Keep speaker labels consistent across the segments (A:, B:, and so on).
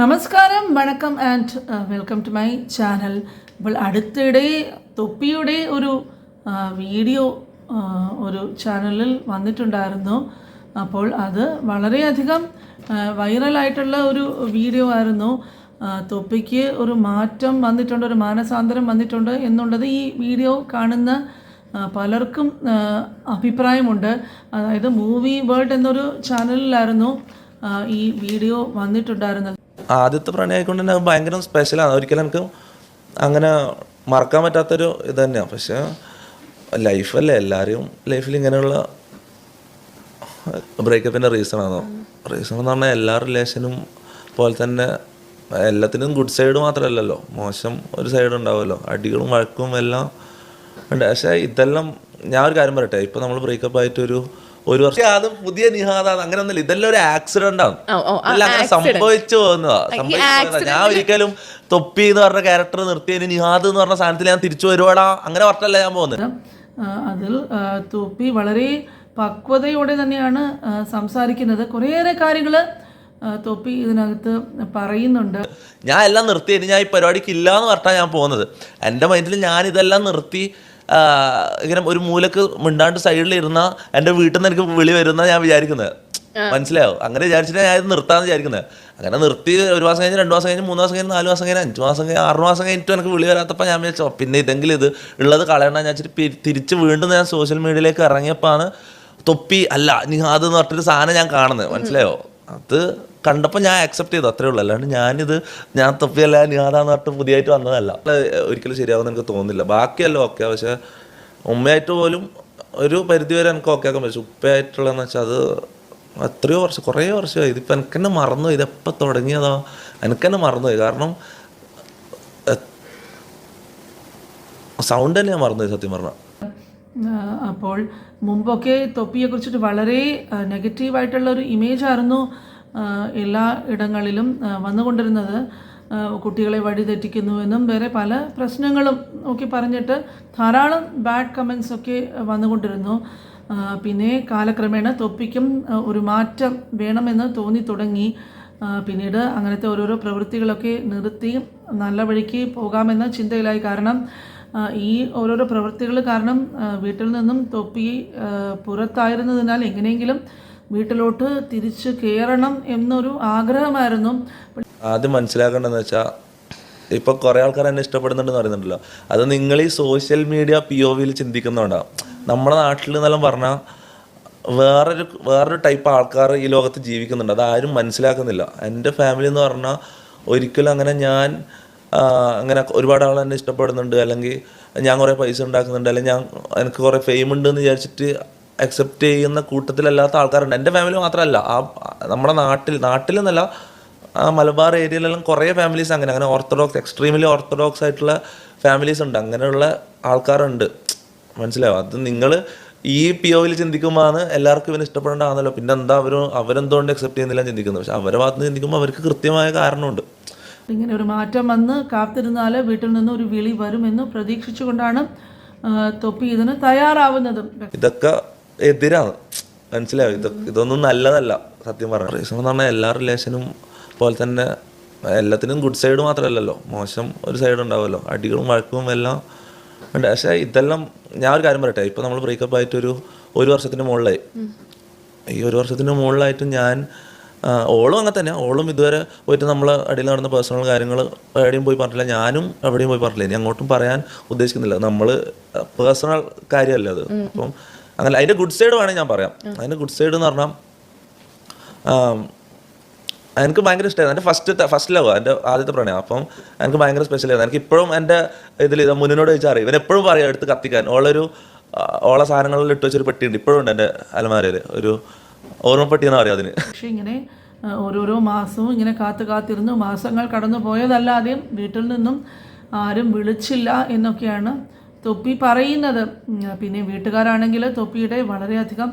A: നമസ്കാരം വണക്കം and welcome to my channel. അപ്പോൾ അടുത്തിടെ തൊപ്പിയുടെ ഒരു വീഡിയോ ഒരു ചാനലിൽ വന്നിട്ടുണ്ടായിരുന്നു. അപ്പോൾ അത് വളരെയധികം വൈറലായിട്ടുള്ള ഒരു വീഡിയോ ആയിരുന്നു. തൊപ്പിക്ക് ഒരു മാറ്റം വന്നിട്ടുണ്ട് ഒരു മാനസാന്തരം വന്നിട്ടുണ്ട് എന്നുള്ളത് ഈ വീഡിയോ കാണുന്ന പലർക്കും അഭിപ്രായമുണ്ട്. അതായത് മൂവി വേൾഡ് എന്നൊരു ചാനലിലായിരുന്നു ഈ വീഡിയോ വന്നിട്ടുണ്ടായിരുന്നത്.
B: ആദ്യത്തെ പ്രണയമായിക്കൊണ്ട് തന്നെ ഭയങ്കര സ്പെഷ്യലാണ് ഒരിക്കലും എനിക്ക് അങ്ങനെ മറക്കാൻ പറ്റാത്തൊരു ഇത് തന്നെയാണ് പക്ഷെ ലൈഫല്ലേ എല്ലാവരെയും ലൈഫിൽ ഇങ്ങനെയുള്ള ബ്രേക്കപ്പിന്റെ റീസൺ ആണോ? റീസൺ എന്ന് പറഞ്ഞാൽ എല്ലാ റിലേഷനും പോലെ തന്നെ എല്ലാത്തിനും ഗുഡ് സൈഡ് മാത്രമല്ലല്ലോ മോശം ഒരു സൈഡ് ഉണ്ടാവുമല്ലോ. അടികളും വഴക്കും എല്ലാം ഉണ്ട്. പക്ഷേ ഇതെല്ലാം ഞാൻ ഒരു കാര്യം പറയട്ടെ. ഇപ്പം നമ്മൾ ബ്രേക്കപ്പ് ആയിട്ട് ഒരു വർഷം. അത് പുതിയ നിഹാദ അങ്ങനെ ഒന്നുമില്ല ഇതെല്ലാം ഒരു ആക്സിഡന്റ് ആണ്. അല്ല അങ്ങനെ സംഭവിച്ചു പോകുന്നതാ. ഞാൻ ഒരിക്കലും തൊപ്പി എന്ന് പറഞ്ഞ ക്യാരക്ടർ നിർത്തിയതിന് നിഹാദ് എന്ന് പറഞ്ഞ സാധനത്തിൽ ഞാൻ തിരിച്ചു വരുവാടാ. അങ്ങനെ പറഞ്ഞല്ല ഞാൻ പോകുന്നത്.
A: അതിൽ തൊപ്പി വളരെ പക്വതയോടെ തന്നെയാണ് സംസാരിക്കുന്നത്. കുറേയേറെ കാര്യങ്ങൾ തൊപ്പി ഇതിനകത്ത് പറയുന്നുണ്ട്.
B: ഞാൻ എല്ലാം നിർത്തി. ഇനി ഞാൻ ഈ പരിപാടിക്ക് ഇല്ല എന്ന് പറഞ്ഞാൽ ഞാൻ പോകുന്നത്. എന്റെ മൈൻഡിൽ ഞാൻ ഇതെല്ലാം നിർത്തി. ഇങ്ങനെ ഒരു മൂലക്ക് മിണ്ടാണ്ട് സൈഡിൽ ഇരുന്ന എന്റെ വീട്ടിൽ നിന്ന് എനിക്ക് വിളി വരുന്ന ഞാൻ വിചാരിക്കുന്നത്. മനസ്സിലായോ? അങ്ങനെ വിചാരിച്ചിട്ട് ഞാൻ ഇത് നിർത്താന്ന് വിചാരിക്കുന്നത്. അങ്ങനെ നിർത്തി ഒരു മാസം കഴിഞ്ഞ് രണ്ട് മാസം കഴിഞ്ഞ് മൂന്ന് മാസം കഴിഞ്ഞ് നാല് മാസം കഴിഞ്ഞ് അഞ്ച് മാസം കഴിഞ്ഞ് ആറ് മാസം കഴിഞ്ഞിട്ട് എനിക്ക് വിളി വരാത്തപ്പോൾ ഞാൻ വിചാരിച്ചു പിന്നെ ഇതെങ്കിലും ഇത് ഉള്ളത് കളയണ ഞാൻ വെച്ചിട്ട് തിരിച്ച് വീണ്ടും ഞാൻ സോഷ്യൽ മീഡിയയിലേക്ക് ഇറങ്ങിയപ്പോൾ തൊപ്പി അല്ല അത് എന്ന് പറഞ്ഞിട്ടൊരു സാധനം ഞാൻ കാണുന്നത്. മനസ്സിലായോ? അത് കണ്ടപ്പോൾ ഞാൻ അക്സെപ്റ്റ് ചെയ്തു. അത്രേ ഉള്ളൂ. അല്ലാണ്ട് ഞാനിത് ഞാൻ തപ്പിയല്ല ഞാനാന്ന് പറഞ്ഞിട്ട് പുതിയതായിട്ട് വന്നതല്ല. ഒരിക്കലും ശരിയാവുമെന്ന് എനിക്ക് തോന്നുന്നില്ല. ബാക്കിയല്ല ഓക്കെ പക്ഷേ ഉമ്മയായിട്ട് പോലും ഒരു പരിധി വരെ എനിക്ക് ഓക്കെ ആക്കാൻ പറ്റും. ഉപ്പയായിട്ടുള്ളതെന്ന് വെച്ചാൽ അത് എത്രയോ വർഷം കുറേ വർഷമായി. ഇതിപ്പോൾ എനിക്ക് തന്നെ മറന്നു ഇതെപ്പോൾ തുടങ്ങിയതോ? എനിക്ക് തന്നെ മറന്നുപോയി. കാരണം സൗണ്ട് തന്നെ ഞാൻ മറന്നുപോയി സത്യം പറഞ്ഞാൽ
A: അപ്പോൾ മുമ്പൊക്കെ തൊപ്പിയെ കുറിച്ചിട്ട് വളരെ നെഗറ്റീവായിട്ടുള്ള ഒരു ഇമേജ് ആയിരുന്നു എല്ലാ ഇടങ്ങളിലും വന്നുകൊണ്ടിരുന്നത്. കുട്ടികളെ വഴിതെറ്റിക്കുന്നുവെന്നും വേറെ പല പ്രശ്നങ്ങളും ഒക്കെ പറഞ്ഞിട്ട് ധാരാളം ബാഡ് കമൻസ് ഒക്കെ വന്നുകൊണ്ടിരുന്നു. പിന്നെ കാലക്രമേണ തൊപ്പിക്കും ഒരു മാറ്റം വേണമെന്ന് തോന്നി തുടങ്ങി പിന്നീട് അങ്ങനത്തെ ഓരോരോ പ്രവൃത്തികളൊക്കെ നിർത്തി നല്ല വഴിക്ക് പോകാമെന്ന ചിന്തയിലായി. കാരണം ഈ ഓരോരോ പ്രവൃത്തികൾ കാരണം വീട്ടിൽ നിന്നും തൊപ്പി പുറത്തായിരുന്നതിനാൽ എങ്ങനെയെങ്കിലും വീട്ടിലോട്ട് തിരിച്ച് കയറണം എന്നൊരു ആഗ്രഹമായിരുന്നു.
B: ആദ്യം മനസ്സിലാക്കേണ്ടതെന്ന് വെച്ചാൽ ഇപ്പോൾ കുറേ ആൾക്കാർ എന്നെ ഇഷ്ടപ്പെടുന്നുണ്ടെന്ന് പറയുന്നുണ്ടല്ലോ. അത് നിങ്ങൾ ഈ സോഷ്യൽ മീഡിയ പി ഒ വിയിൽ ചിന്തിക്കുന്നതുകൊണ്ടാണ് നമ്മുടെ നാട്ടിൽ എന്നെല്ലാം പറഞ്ഞാൽ വേറൊരു വേറൊരു ടൈപ്പ് ആൾക്കാർ ഈ ലോകത്ത് ജീവിക്കുന്നുണ്ട്. അത് ആരും മനസ്സിലാക്കുന്നില്ല. എന്റെ ഫാമിലി എന്ന് പറഞ്ഞാൽ ഒരിക്കലും അങ്ങനെ ഞാൻ അങ്ങനെ ഒരുപാട് ആൾ എന്നെ ഇഷ്ടപ്പെടുന്നുണ്ട്. അല്ലെങ്കിൽ ഞാൻ കുറേ പൈസ ഉണ്ടാക്കുന്നുണ്ട്. അല്ലെങ്കിൽ ഞാൻ എനിക്ക് കുറേ ഫെയിം ഉണ്ട് എന്ന് വിചാരിച്ചിട്ട് അക്സെപ്റ്റ് ചെയ്യുന്ന കൂട്ടത്തിലല്ലാത്ത ആൾക്കാരുണ്ട്. എന്റെ ഫാമിലി മാത്രമല്ല. ആ നമ്മുടെ നാട്ടിൽ എന്നല്ല ആ മലബാർ ഏരിയയിലെല്ലാം കുറേ ഫാമിലീസ് അങ്ങനെ. അങ്ങനെ ഓർത്തഡോക്സ് എക്സ്ട്രീംലി ഓർത്തഡോക്സ് ആയിട്ടുള്ള ഫാമിലീസ് ഉണ്ട്. അങ്ങനെയുള്ള ആൾക്കാരുണ്ട്. മനസ്സിലാവും അത് നിങ്ങൾ ഈ പി ഒയിൽ ചിന്തിക്കുമ്പോഴാണ് എല്ലാവർക്കും ഇവന് ഇഷ്ടപ്പെടേണ്ടതാണല്ലോ. പിന്നെ എന്താ അവർ അവരെന്തുകൊണ്ട് അക്സെപ്റ്റ് ചെയ്യുന്നില്ല ചിന്തിക്കുന്നത്. പക്ഷെ അവരെ ഭാഗത്ത് ചിന്തിക്കുമ്പോൾ അവർക്ക് കൃത്യമായ കാരണമുണ്ട്.
A: ഇങ്ങനെ ഒരു മാറ്റം വന്ന് കാത്തിരുന്നാൽ വീട്ടിൽ നിന്ന് ഒരു വിളി വരുമെന്ന് പ്രതീക്ഷിച്ചുകൊണ്ടാണ് തൊപ്പി ഇതിന് തയ്യാറാവുന്നതും.
B: ഇതൊക്കെ എതിരാണ്. മനസ്സിലായോ? ഇതൊക്കെ ഇതൊന്നും നല്ലതല്ല സത്യം പറഞ്ഞ. റീസൺ എന്ന് പറഞ്ഞാൽ എല്ലാ റിലേഷനും പോലെ തന്നെ എല്ലാത്തിനും ഗുഡ് സൈഡ് മാത്രമല്ലല്ലോ. മോശം ഒരു സൈഡ് ഉണ്ടാവുമല്ലോ. അടികളും വഴക്കും എല്ലാം ഉണ്ട്. പക്ഷേ ഇതെല്ലാം ഞാൻ ഒരു കാര്യം പറയട്ടെ. ഇപ്പം നമ്മൾ ബ്രേക്കപ്പ് ആയിട്ട് ഒരു ഒരു വർഷത്തിന് മുകളിലായി. ഈ ഒരു വർഷത്തിന് മുകളിലായിട്ട് ഞാൻ ഓളും അങ്ങനെ തന്നെ. ഓളും ഇതുവരെ പോയിട്ട് നമ്മളെ അടിയിൽ നടന്ന പേഴ്സണൽ കാര്യങ്ങൾ എവിടെയും പോയി പറഞ്ഞില്ല ഞാനും എവിടെയും പോയി പറഞ്ഞില്ല ഇനി അങ്ങോട്ടും പറയാൻ ഉദ്ദേശിക്കുന്നില്ല. നമ്മൾ പേഴ്സണൽ കാര്യമല്ല അത്. അപ്പം അങ്ങനെ അതിന്റെ ഗുഡ് സൈഡ് വേണമെങ്കിൽ ഞാൻ പറയാം. അതിന്റെ ഗുഡ് സൈഡ് എന്ന് പറഞ്ഞാൽ എനിക്ക് ഭയങ്കര ഇഷ്ടമായിരുന്നു എന്റെ ഫസ്റ്റ് ഫസ്റ്റ് ലവ് എന്റെ ആദ്യത്തെ പ്രണയം. അപ്പം എനിക്ക് ഭയങ്കര സ്പെഷ്യൽ ആയിരുന്നു. എനിക്ക് ഇപ്പോഴും എന്റെ ഇതിൽ ഇത് മുന്നിനോട് ചോദിച്ചാൽ അറിയാം. ഇവൻ എപ്പോഴും പറയാം എടുത്ത് കത്തിക്കാൻ. ഓളൊരു ഓളെ സാധനങ്ങളിൽ ഇട്ട് വെച്ചൊരു പെട്ടിയുണ്ട്. ഇപ്പോഴും ഉണ്ട് എന്റെ അലമാരയിൽ ഒരു ഓർമ്മപ്പെട്ടി അറിയാം അതിന്.
A: പക്ഷേ ഇങ്ങനെ ഓരോരോ മാസവും ഇങ്ങനെ കാത്തു കാത്തിരുന്നു. മാസങ്ങൾ കടന്നു പോയതല്ലാതെയും വീട്ടിൽ നിന്നും ആരും വിളിച്ചില്ല എന്നൊക്കെയാണ് തൊപ്പി പറയുന്നത്. പിന്നെ വീട്ടുകാരാണെങ്കിൽ തൊപ്പിയുടെ വളരെയധികം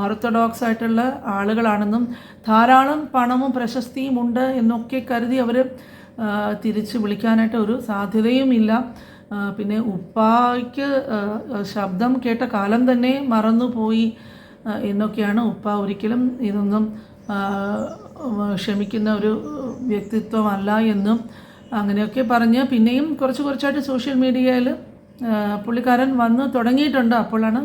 A: ഓർത്തഡോക്സ് ആയിട്ടുള്ള ആളുകളാണെന്നും ധാരാളം പണവും പ്രശസ്തിയും ഉണ്ട് എന്നൊക്കെ കരുതി അവർ തിരിച്ച് വിളിക്കാനായിട്ട് ഒരു സാധ്യതയും ഇല്ല. പിന്നെ ഉപ്പായ്ക്ക് ശബ്ദം കേട്ട കാലം തന്നെ മറന്നുപോയി. എന്നൊക്കെയാണ് ഉപ്പ ഒരിക്കലും ഇതൊന്നും ക്ഷമിക്കുന്ന ഒരു വ്യക്തിത്വമല്ല എന്നും അങ്ങനെയൊക്കെ പറഞ്ഞ് പിന്നെയും കുറച്ച് കുറച്ചായിട്ട് സോഷ്യൽ മീഡിയയിൽ പുള്ളിക്കാരൻ വന്ന് തുടങ്ങിയിട്ടുണ്ട്. അപ്പോഴാണ്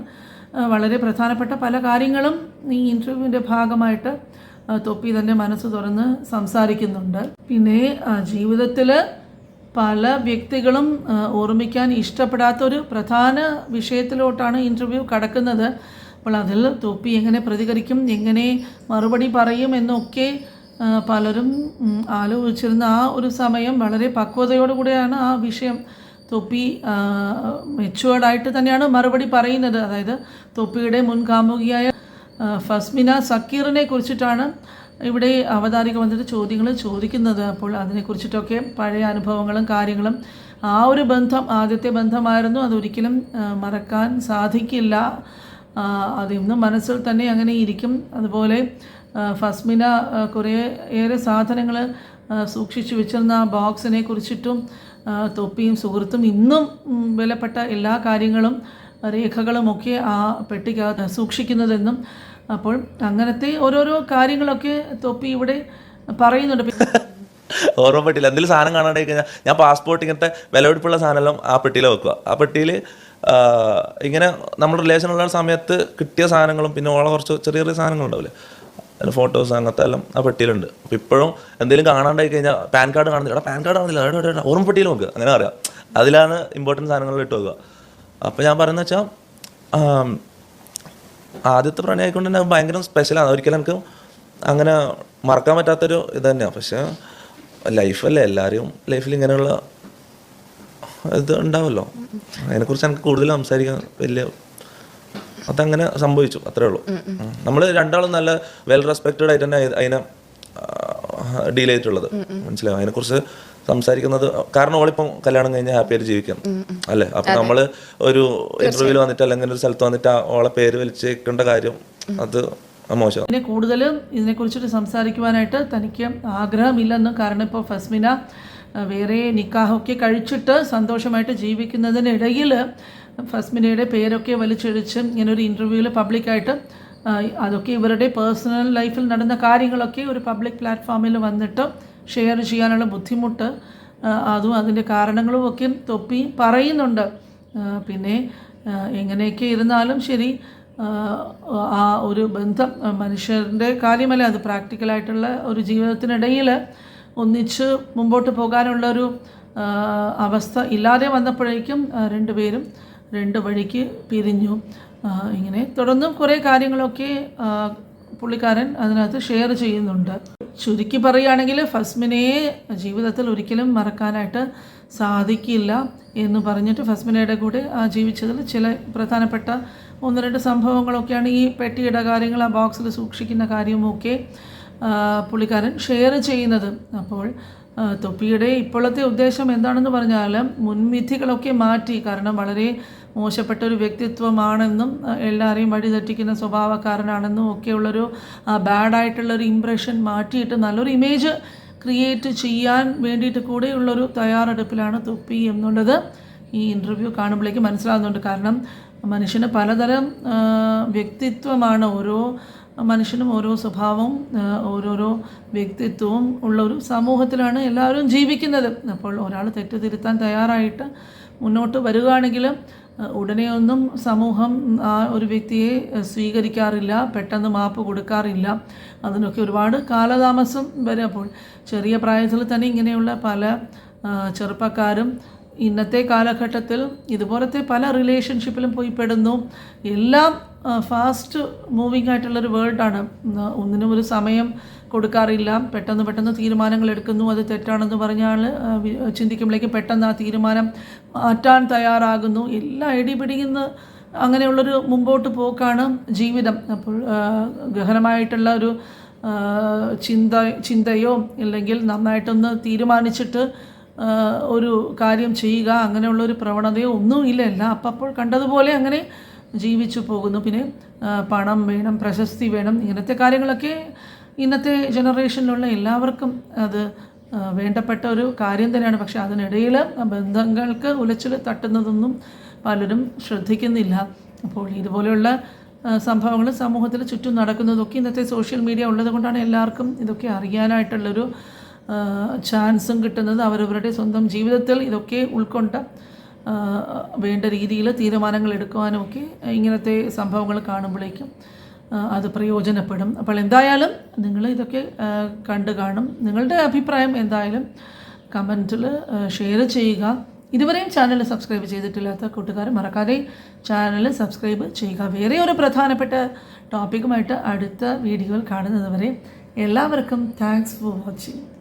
A: വളരെ പ്രധാനപ്പെട്ട പല കാര്യങ്ങളും ഈ ഇന്റർവ്യൂവിന്റെ ഭാഗമായിട്ട് തൊപ്പി തന്നെ മനസ്സ് തുറന്ന് സംസാരിക്കുന്നുണ്ട്. പിന്നെ ജീവിതത്തിൽ പല വ്യക്തികളും ഓർമ്മിക്കാൻ ഇഷ്ടപ്പെടാത്തൊരു പ്രധാന വിഷയത്തിലോട്ടാണ് ഇന്റർവ്യൂ കടക്കുന്നത്. അപ്പോൾ അതിൽ തൊപ്പി എങ്ങനെ പ്രതികരിക്കും എങ്ങനെ മറുപടി പറയും എന്നൊക്കെ പലരും ആലോചിച്ചിരുന്ന ആ ഒരു സമയം വളരെ പക്വതയോടുകൂടിയാണ് ആ വിഷയം തൊപ്പി മെച്ചുവേർഡായിട്ട് തന്നെയാണ് മറുപടി പറയുന്നത്. അതായത് തൊപ്പിയുടെ മുൻകാമുകിയായ ഫസ്മിന സക്കീറിനെ കുറിച്ചിട്ടാണ് ഇവിടെ അവതാരിക വന്നിട്ട് ചോദ്യങ്ങൾ ചോദിക്കുന്നത്. അപ്പോൾ അതിനെക്കുറിച്ചിട്ടൊക്കെ പഴയ അനുഭവങ്ങളും കാര്യങ്ങളും ആ ഒരു ബന്ധം ആദ്യത്തെ ബന്ധമായിരുന്നു. അതൊരിക്കലും മറക്കാൻ സാധിക്കില്ല. അത് ഇന്നും മനസ്സിൽ തന്നെ അങ്ങനെ ഇരിക്കും. അതുപോലെ ഫസ്മിന കുറേ ഏറെ സാധനങ്ങൾ സൂക്ഷിച്ചു വെച്ചിരുന്ന ആ ബോക്സിനെ കുറിച്ചിട്ടും തൊപ്പിയും സുഹൃത്തും ഇന്നും വിലപ്പെട്ട എല്ലാ കാര്യങ്ങളും രേഖകളുമൊക്കെ ആ പെട്ടിക്കകത്ത് സൂക്ഷിക്കുന്നതെന്നും അപ്പോൾ അങ്ങനത്തെ ഓരോരോ കാര്യങ്ങളൊക്കെ തൊപ്പി ഇവിടെ പറയുന്നുണ്ട്.
B: ഓർമ്മപ്പെട്ടില്ല എന്തെങ്കിലും സാധനം കാണാണ്ടായി കഴിഞ്ഞാൽ ഞാൻ പാസ്പോർട്ട് ഇങ്ങനത്തെ വിലപിടിപ്പുള്ള സാധനമെല്ലാം ആ പെട്ടിയിൽ വെക്കുക. ആ പെട്ടിയിൽ ഇങ്ങനെ റിലേഷൻ ഉള്ള സമയത്ത് കിട്ടിയ സാധനങ്ങളും പിന്നെ ഓളെ കുറച്ച് ചെറിയ ചെറിയ സാധനങ്ങളുണ്ടാവില്ലേ അതിന്റെ ഫോട്ടോസ് അങ്ങനത്തെ എല്ലാം ആ പെട്ടിയിലുണ്ട്. അപ്പോൾ ഇപ്പോഴും എന്തെങ്കിലും കാണാണ്ടായി കഴിഞ്ഞാൽ പാൻ കാർഡ് കാണുന്നില്ല. എടാ പാൻ കാർഡ് കാണുന്നില്ല. എടാ, എടാ, ഓർമ്മ പെട്ടിയിൽ നോക്കുക അങ്ങനെ അറിയാം അതിലാണ് ഇമ്പോർട്ടന്റ് സാധനങ്ങൾ ഇട്ട് വെക്കുക. അപ്പോൾ ഞാൻ പറയുന്നത് വെച്ചാൽ ആദ്യത്തെ പ്രണയമായിക്കൊണ്ട് തന്നെ ഭയങ്കര സ്പെഷ്യലാണ് ഒരിക്കലും എനിക്ക് അങ്ങനെ മറക്കാൻ പറ്റാത്തൊരു ഇത് തന്നെയാണ് പക്ഷേ ലൈഫല്ലേ എല്ലാവരെയും ലൈഫിൽ ഇങ്ങനെയുള്ള ഇത് ഉണ്ടാവല്ലോ. അതിനെക്കുറിച്ച് എനിക്ക് കൂടുതൽ സംസാരിക്കാൻ വലിയ അതങ്ങനെ സംഭവിച്ചു അത്രേ ഉള്ളൂ. നമ്മൾ രണ്ടാളും നല്ല വെൽ റെസ്പെക്റ്റഡ് ആയിട്ട് തന്നെ അതിനെ ഡീൽ ചെയ്തിട്ടുള്ളത്. മനസ്സിലാവും അതിനെക്കുറിച്ച് സംസാരിക്കുന്നത് കാരണം അവളിപ്പം കല്യാണം കഴിഞ്ഞാൽ ഹാപ്പി ആയിട്ട് ജീവിക്കാം. അല്ലേ? അപ്പൊ നമ്മൾ ഒരു ഇന്റർവ്യൂവിൽ വന്നിട്ട് അല്ലെങ്കിൽ ഒരു സ്ഥലത്ത് വന്നിട്ട് അവളെ ഓളെ പേര് വലിച്ചേക്കേണ്ട കാര്യം അത് മോശം.
A: പിന്നെ കൂടുതലും ഇതിനെക്കുറിച്ചിട്ട് സംസാരിക്കുവാനായിട്ട് തനിക്ക് ആഗ്രഹമില്ലെന്നും കാരണം ഇപ്പോൾ ഫസ്മിന വേറെ നിക്കാഹൊക്കെ കഴിച്ചിട്ട് സന്തോഷമായിട്ട് ജീവിക്കുന്നതിനിടയിൽ ഫസ്മിനയുടെ പേരൊക്കെ വലിച്ചെഴിച്ച് ഇങ്ങനെ ഒരു ഇന്റർവ്യൂവിൽ പബ്ലിക്കായിട്ട് അതൊക്കെ ഇവരുടെ പേഴ്സണൽ ലൈഫിൽ നടന്ന കാര്യങ്ങളൊക്കെ ഒരു പബ്ലിക് പ്ലാറ്റ്ഫോമിൽ വന്നിട്ട് ഷെയർ ചെയ്യാനുള്ള ബുദ്ധിമുട്ട് അതും അതിന്റെ കാരണങ്ങളും ഒക്കെ തൊപ്പി പറയുന്നുണ്ട്. പിന്നെ എങ്ങനെയൊക്കെ ഇരുന്നാലും ശരി ആ, ഒരു ബന്ധം മനുഷ്യരുടെ കാര്യമല്ല അത് പ്രാക്ടിക്കലായിട്ടുള്ള ഒരു ജീവിതത്തിനിടയിൽ ഒന്നിച്ച് മുമ്പോട്ട് പോകാനുള്ളൊരു അവസ്ഥ ഇല്ലാതെ വന്നപ്പോഴേക്കും രണ്ടുപേരും രണ്ട് വഴിക്ക് പിരിഞ്ഞു. ഇങ്ങനെ തുടർന്നും കുറേ കാര്യങ്ങളൊക്കെ പുള്ളിക്കാരൻ അതിനകത്ത് ഷെയർ ചെയ്യുന്നുണ്ട്. ചുരുക്കി പറയുകയാണെങ്കിൽ ഫസ്മിനയെ ജീവിതത്തിൽ ഒരിക്കലും മറക്കാനായിട്ട് സാധിക്കില്ല എന്ന് പറഞ്ഞിട്ട് ഫസ്മിനയുടെ കൂടെ ആ ജീവിച്ചതിൽ ചില പ്രധാനപ്പെട്ട ഒന്ന് രണ്ട് സംഭവങ്ങളൊക്കെയാണ് ഈ പെട്ടിയുടെ കാര്യങ്ങൾ ആ ബോക്സിൽ സൂക്ഷിക്കുന്ന കാര്യവുമൊക്കെ ആ, പുള്ളിക്കാരൻ ഷെയർ ചെയ്യുന്നത്. അപ്പോൾ തൊപ്പിയുടെ ഇപ്പോഴത്തെ ഉദ്ദേശം എന്താണെന്ന് പറഞ്ഞാൽ മുൻവിധികളൊക്കെ മാറ്റി കാരണം വളരെ മോശപ്പെട്ട ഒരു വ്യക്തിത്വമാണെന്നും എല്ലാവരെയും വഴിതെറ്റിക്കുന്ന സ്വഭാവക്കാരനാണെന്നും ഒക്കെയുള്ളൊരു ബാഡായിട്ടുള്ളൊരു ഇമ്പ്രഷൻ മാറ്റിയിട്ട് നല്ലൊരു ഇമേജ് ക്രിയേറ്റ് ചെയ്യാൻ വേണ്ടിയിട്ട് കൂടെയുള്ളൊരു തയ്യാറെടുപ്പിലാണ് തൊപ്പി എന്നുള്ളത് ഈ ഇന്റർവ്യൂ കാണുമ്പോഴേക്ക് മനസ്സിലാകുന്നുണ്ട്. കാരണം മനുഷ്യന് പലതരം വ്യക്തിത്വമാണ്. ഓരോ മനുഷ്യനും ഓരോ സ്വഭാവവും ഓരോരോ വ്യക്തിത്വവും ഉള്ള ഒരു സമൂഹത്തിലാണ് എല്ലാവരും ജീവിക്കുന്നത്. അപ്പോൾ ഒരാൾ തെറ്റ് തിരുത്താൻ തയ്യാറായിട്ട് മുന്നോട്ട് വരികയാണെങ്കിൽ ഉടനെയൊന്നും സമൂഹം ആ ഒരു വ്യക്തിയെ സ്വീകരിക്കാറില്ല പെട്ടെന്ന് മാപ്പ് കൊടുക്കാറില്ല. അതിനൊക്കെ ഒരുപാട് കാലതാമസം വരെ അപ്പോൾ ചെറിയ പ്രായത്തിൽ തന്നെ ഇങ്ങനെയുള്ള പല ചെറുപ്പക്കാരും ഇന്നത്തെ കാലഘട്ടത്തിൽ ഇതുപോലത്തെ പല റിലേഷൻഷിപ്പിലും പോയി പെടുന്നു. എല്ലാം ഫാസ്റ്റ് മൂവിങ് ആയിട്ടുള്ളൊരു വേൾഡാണ് ഒന്നിനും ഒരു സമയം കൊടുക്കാറില്ല. പെട്ടെന്ന് പെട്ടെന്ന് തീരുമാനങ്ങൾ എടുക്കുന്നു. അത് തെറ്റാണെന്ന് പറഞ്ഞാൽ ചിന്തിക്കുമ്പോഴേക്കും പെട്ടെന്ന് ആ തീരുമാനം മാറ്റാൻ തയ്യാറാകുന്നു. എല്ലാം ഇടിപിടിയുന്ന അങ്ങനെയുള്ളൊരു മുമ്പോട്ട് പോക്കാണ് ജീവിതം. അപ്പോൾ ഗഹനമായിട്ടുള്ള ഒരു ചിന്ത ചിന്തയോ ഇല്ലെങ്കിൽ നന്നായിട്ടൊന്ന് തീരുമാനിച്ചിട്ട് ഒരു കാര്യം ചെയ്യുക അങ്ങനെയുള്ള ഒരു പ്രവണതയോ ഒന്നും ഇല്ല. അപ്പം അപ്പോൾ കണ്ടതുപോലെ അങ്ങനെ ജീവിച്ചു പോകുന്നു. പിന്നെ പണം വേണം പ്രശസ്തി വേണം ഇങ്ങനത്തെ കാര്യങ്ങളൊക്കെ ഇന്നത്തെ ജനറേഷനിലുള്ള എല്ലാവർക്കും അത് വേണ്ടപ്പെട്ട ഒരു കാര്യം തന്നെയാണ്. പക്ഷെ അതിനിടയിൽ ബന്ധങ്ങൾക്ക് ഉലച്ചിൽ തട്ടുന്നതൊന്നും പലരും ശ്രദ്ധിക്കുന്നില്ല. അപ്പോൾ ഇതുപോലെയുള്ള സംഭവങ്ങൾ സമൂഹത്തിൽ ചുറ്റും നടക്കുന്നതൊക്കെ ഇന്നത്തെ സോഷ്യൽ മീഡിയ ഉള്ളത് കൊണ്ടാണ് എല്ലാവർക്കും ഇതൊക്കെ അറിയാനായിട്ടുള്ളൊരു ചാൻസും കിട്ടുന്നത് അവരവരുടെ സ്വന്തം ജീവിതത്തിൽ ഇതൊക്കെ ഉൾക്കൊണ്ട് വേണ്ട രീതിയിൽ തീരുമാനങ്ങൾ എടുക്കുവാനും ഒക്കെ ഇങ്ങനത്തെ സംഭവങ്ങൾ കാണുമ്പോഴേക്കും അത് പ്രയോജനപ്പെടും. അപ്പോൾ എന്തായാലും നിങ്ങൾ ഇതൊക്കെ കണ്ടു കാണും. നിങ്ങളുടെ അഭിപ്രായം എന്തായാലും കമന്റിൽ ഷെയർ ചെയ്യുക. ഇതുവരെയും ചാനൽ സബ്സ്ക്രൈബ് ചെയ്തിട്ടില്ലാത്ത കൂട്ടുകാർ മറക്കാതെ ചാനൽ സബ്സ്ക്രൈബ് ചെയ്യുക. വേറെ ഒരു പ്രധാനപ്പെട്ട ടോപ്പിക്കുമായിട്ട് അടുത്ത വീഡിയോകൾ കാണുന്നതുവരെ എല്ലാവർക്കും താങ്ക്സ് ഫോർ വാച്ചിങ്